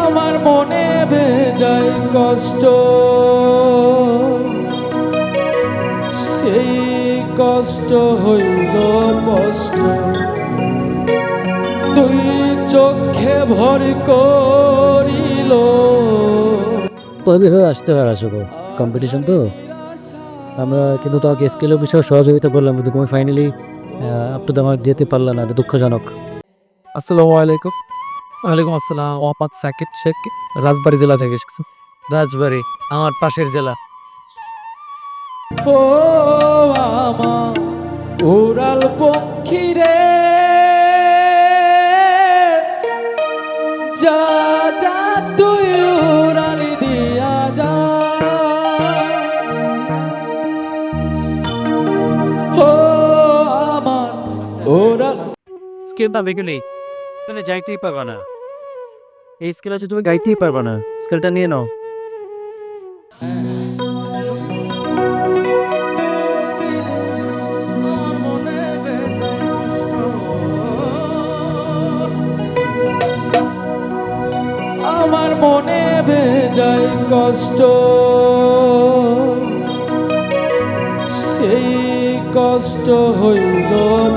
আমার মনে বেজায় কষ্ট। সেই কষ্ট হইল কষ্ট। তুই চোখে ভর করিল। তবে হয়ে আসতে পারে কম্পিটিশন তো। আমরা কিন্তু তাকে স্কেলের বিষয়ে সহযোগিতা করলাম কিন্তু তুমি finally up to the mark যেতে পারলে না দুঃখজনক। আসসালামু আলাইকুম। ওয়ালাইকুম আসসালাম ওয়াপাত সাকিব শেখ রাজবাড়ি জেলা থেকে এসেছি। রাজবাড়ি আমার পাশের জেলা। ও আমার উড়াল পক্ষী রে। যা যা তুই উড়ালি দিয়া যা। ও আমার উড়াল স্কেল পাবে কি নেই তুমি যাইতেই পারবা না। এই স্কেল আছে, তুমি গাইতেই পারবা না। স্কেলটা নিয়ে নাও। আমার মনে বেজায় কষ্ট। সেই কষ্ট হইল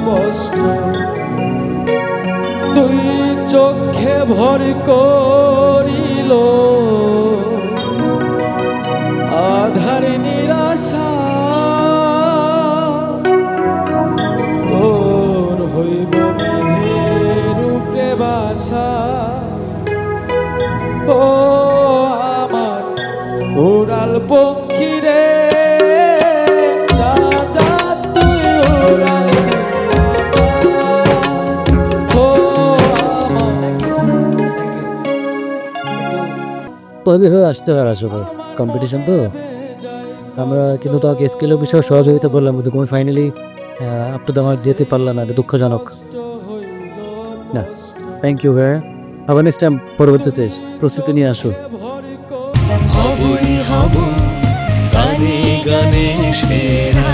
কষ্ট। তুই চোখে ভর করিল। আধার নিরাশা তোর হইব রূপে বাসা ও তবে হয়ে আসতে পারে আসব কম্পিটিশন তো। আমরা কিন্তু তাকে স্কেলের বিষয়ে সহযোগিতা করলাম কিন্তু তুমি finally up to the mark যেতে পারলে না দুঃখজনক। না। থ্যাংক ইউ ভাইয়া। আবার নেক্সট টাইম পরবর্তীতে প্রস্তুতি নিয়ে আসো। হবই হব, গানে গানে সেরা।